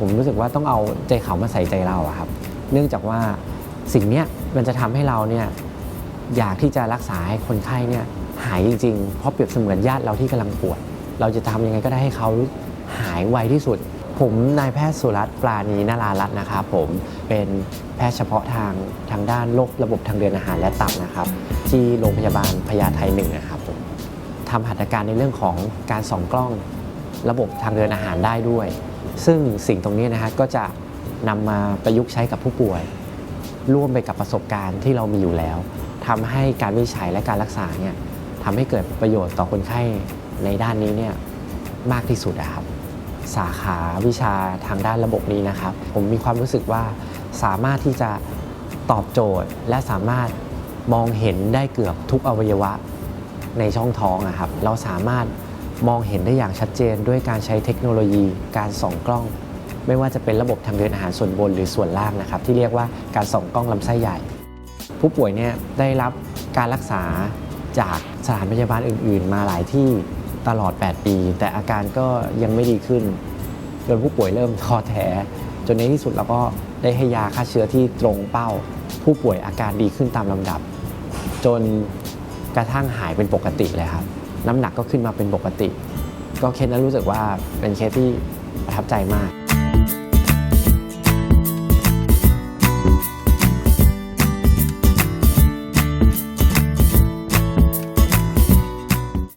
ผมรู้สึกว่าต้องเอาใจเขามาใส่ใจเราครับ เนื่องจากว่าสิ่งนี้มันจะทำให้เราเนี่ยอยากที่จะรักษาให้คนไข้เนี่ยหายจริงๆ เพราะเปรียบเสมือนญาติเราที่กำลังป่วย เราจะทำยังไงก็ได้ให้เขาหายไวที่สุด ผมนายแพทย์สุรัตน์ปราณีนารารัตน์นะครับผมเป็นแพทย์เฉพาะทางทางด้านโรคระบบทางเดินอาหารและตับนะครับ ที่โรงพยาบาลพญาไทหนึ่งนะครับผมทำหัตถการในเรื่องของการส่องกล้องระบบทางเดินอาหารได้ด้วย ซึ่งสิ่งตรงนี้นะฮะก็จะนำมาประยุกต์ใช้กับผู้ป่วย ร่วมไปกับประสบการณ์ที่เรามีอยู่แล้วทำให้การวิจัยและการรักษาเนี่ยทำให้เกิดประโยชน์ต่อคนไข้ในด้านนี้เนี่ยมากที่สุดอะครับ สาขาวิชาทางด้านระบบนี้นะครับ ผมมีความรู้สึกว่าสามารถที่จะตอบโจทย์และสามารถมองเห็นได้เกือบทุกอวัยวะในช่องท้องอะครับ เราสามารถ มองเห็นได้อย่างชัดเจนด้วยการใช้เทคโนโลยี การส่องกล้อง ไม่ว่าจะเป็นระบบทางเดินอาหารส่วนบนหรือส่วนล่างนะครับที่เรียกว่าการส่องกล้องลำไส้ใหญ่ ผู้ป่วยเนี่ยได้รับการรักษาจากสถานพยาบาลอื่น ๆ มาหลายที่ตลอด 8 ปี แต่อาการก็ยังไม่ดีขึ้นจนผู้ป่วยเริ่มท้อแท้จนในที่สุดเราก็ได้ให้ยาฆ่าเชื้อที่ตรงเป้า ผู้ป่วยอาการดีขึ้นตามลำดับ จนกระทั่งหายเป็นปกติเลยครับ น้ำหนักก็ขึ้นมาเป็นปกติ ก็เคสนั้นรู้สึกว่าเป็นเคสที่ประทับใจมาก